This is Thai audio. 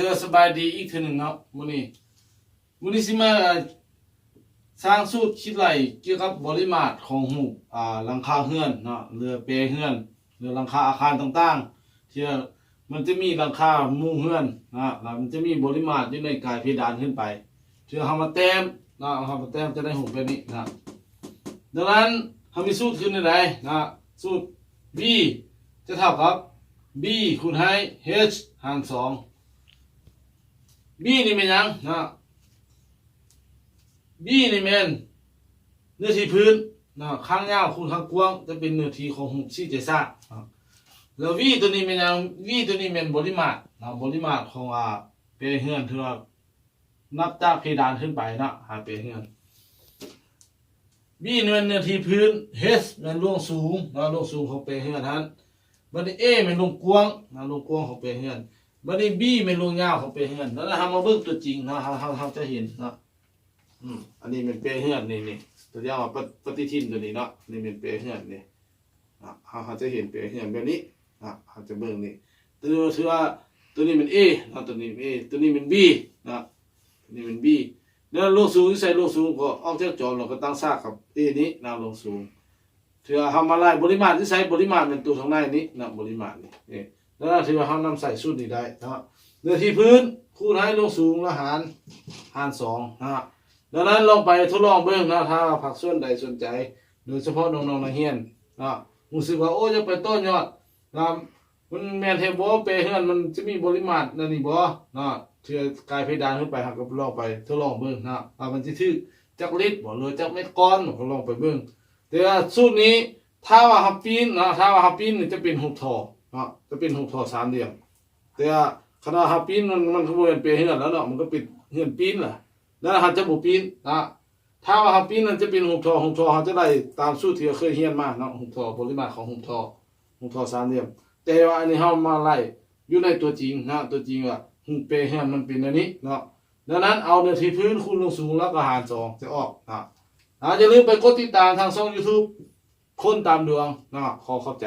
ธอสบายดีอีกเทีหนึ่งเนาะมื้อนี้มื้อนี้สิมาสร้างสูตรคิดไหลเกี่ยวกับบริมาตรของหูอ่าหลังคาเฮือนเนาะเรือเปรเฮือนเรือหลังคาอาคารต่างๆที่มันจะมีหลังคามุงเฮือนนะแล้วมันจะมีบริมาตรอยู่ในกายเพดานขึ้นไปที่เฮามาแต้มนะเอาเฮามาแต้มจะได้หูปแบบนี้นะดังนั้นเฮามีสูตรขึ้นในใดนะสูตร b จะเท่ากับ b คูณให้ h หารสอง บีนี่เป็นหยังนะบีนี่เป็นเนื้อที่พื้นนะข้างยาวคูณข้างกว้างจะเป็นเนื้อที่ของหุบซี่เจซ่านะแล้ววีตัวนี้เป็นหยังวีตัวนี้เป็นบริมาตรนะบริมาตรของอ่าเปรเฮือนที่ว่านับจากเพดานขึ้นไปนะหาเปรเฮือนบีนี่เป็นเนื้อที่พื้นเฮสเป็นล่วงสูงนะล่วงสูงของเปรเฮือนนั้นบัดนี้เอเป็นล่วงกว้างนะล่วงกว้างของเปรเฮือน บัดนี้บี้เป็นลงยาวของเปรเฮือนแล้วเราทำมาเบิ่งตัวจริงนะเราเราเราจะเห็นนะอืมอันนี้เป็นเปรเฮือนนี่นี่ตัวเรียกว่าปฏิปฏิทินตัวนี้เนาะนี่เป็นเปรเฮือนนี่นะเราเราจะเห็นเปรเฮือนแบบนี้นะเราจะเบิ่งนี่ตัวนี้ถือว่าตัวนี้เป็น A นะตัวนี้เป็น A ตัวนี้เป็น B นะตัวนี้เป็น B แล้วโลกสูงที่ใส่โลกสูงก็ออกจากจอเราก็ตั้งซากกับ A นี้นะโลกสูงถือว่าเรามาไล่บริมาตรที่ใช้บริมาตรเป็นตัวทางในนี้นะบริมาตรนี่นี่ แล้วถือว่าเขานำใส่สูตรนี้ได้นะครับเนื้อที่พื้นคูณให้ลงสูงและหารหารสองนะฮะดังนั้นลองไปทดลองเบิ่งนะถ้าผักส่วนใดสนใจ โดยเฉพาะน้องๆนักเรียนนะรู้สึกว่าโอ้จะไปต้นยอดนะมันแมนเทบเปเฮือนมันจะมีบริมาตรนั่นนี่บ่นะเทือกายเพดานขึ้นไปหักก็ลองไปทดลองเบิ่งนะว่ามันจะถือจักลิตรบ่หรือจักเม็ดก้อนก็ลองไปเบิ่งแต่ว่าสูตรนี้ถ้าว่าฮับปีนนะถ้าว่าฮับปีนนี่จะเป็นหุบทอ เนาะจะเป็นหกทอสามเหลี่ยมแต่ว่าคณะฮับปีนมันมันขบวนเปรเฮือนแล้วเนาะมันก็ปิดเฮือนปีนล่ะแล้วฮับจะบุปีนนะถ้าว่าฮับปีนมันจะเป็นหกทอหกทอเขาจะได้ตามสูตรที่เคยเฮียนมาเนาะหกทอปริมาตรของหกทอหกทอสามเหลี่ยมแต่ว่าอันนี้เฮามาไล่อยู่ในตัวจริงนะตัวจริงว่าหุเปรเฮือนมันเป็นอันนี้เนาะดังนั้นเอาเนื้อที่พื้นคูณลงสูงแล้วก็หารสองจะออกนะอ่าอย่าลืมไปกดติดตามทางช่อง YouTube คนตามดวงนะขอเข้าใจ